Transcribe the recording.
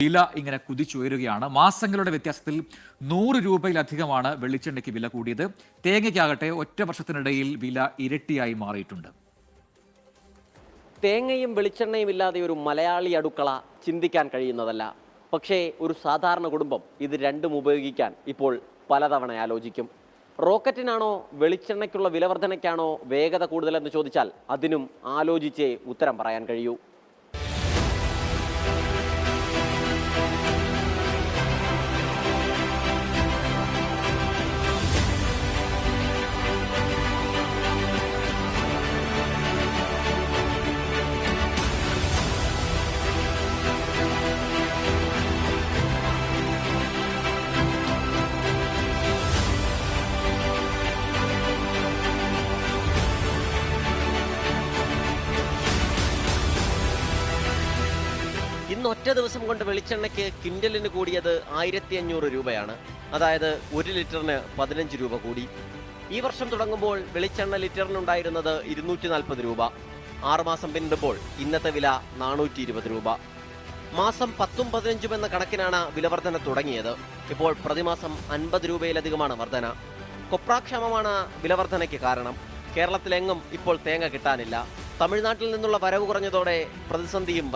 വില ഇങ്ങനെ കുതിച്ചുയരുകയാണ് മാസങ്ങളുടെ വ്യത്യാസത്തിൽ നൂറ് രൂപയിലധികമാണ് വെളിച്ചെണ്ണയ്ക്ക് വില കൂടിയത്. തേങ്ങയ്ക്കാകട്ടെ ഒറ്റ വർഷത്തിനിടയിൽ വില ഇരട്ടിയായി മാറിയിട്ടുണ്ട്. തേങ്ങയും വെളിച്ചെണ്ണയും ഇല്ലാതെ ഒരു മലയാളി അടുക്കള ചിന്തിക്കാൻ കഴിയുന്നതല്ല. പക്ഷേ ഒരു സാധാരണ കുടുംബം ഇത് രണ്ടും ഉപയോഗിക്കാൻ ഇപ്പോൾ പലതവണ ആലോചിക്കും. റോക്കറ്റിനാണോ വെളിച്ചെണ്ണയ്ക്കുള്ള വിലവർധനയ്ക്കാണോ വേഗത കൂടുതലെന്ന് ചോദിച്ചാൽ അതിനും ആലോചിച്ചേ ഉത്തരം പറയാൻ കഴിയൂ. ഇന്ന് ഒറ്റ ദിവസം കൊണ്ട് വെളിച്ചെണ്ണയ്ക്ക് കിൻഡലിന് കൂടിയത് ആയിരത്തി അഞ്ഞൂറ് രൂപയാണ്. അതായത് ഒരു ലിറ്ററിന് പതിനഞ്ച് രൂപ കൂടി. ഈ വർഷം തുടങ്ങുമ്പോൾ വെളിച്ചെണ്ണ ലിറ്ററിനുണ്ടായിരുന്നത് ഇരുന്നൂറ്റി നാൽപ്പത് രൂപ ആറുമാസം പിന്നിടുമ്പോൾ ഇന്നത്തെ വില നാനൂറ്റി ഇരുപത് രൂപ. മാസം പത്തും പതിനഞ്ചും എന്ന കണക്കിനാണ് വിലവർധന തുടങ്ങിയത്. ഇപ്പോൾ പ്രതിമാസം അൻപത് രൂപയിലധികമാണ് വർധന. കൊപ്രാക്ഷമമാണ് വിലവർധനയ്ക്ക് കാരണം. കേരളത്തിലെങ്ങും ഇപ്പോൾ തേങ്ങ കിട്ടാനില്ല. തമിഴ്നാട്ടിൽ നിന്നുള്ള വരവ് കുറഞ്ഞതോടെ പ്രതിസന്ധിയും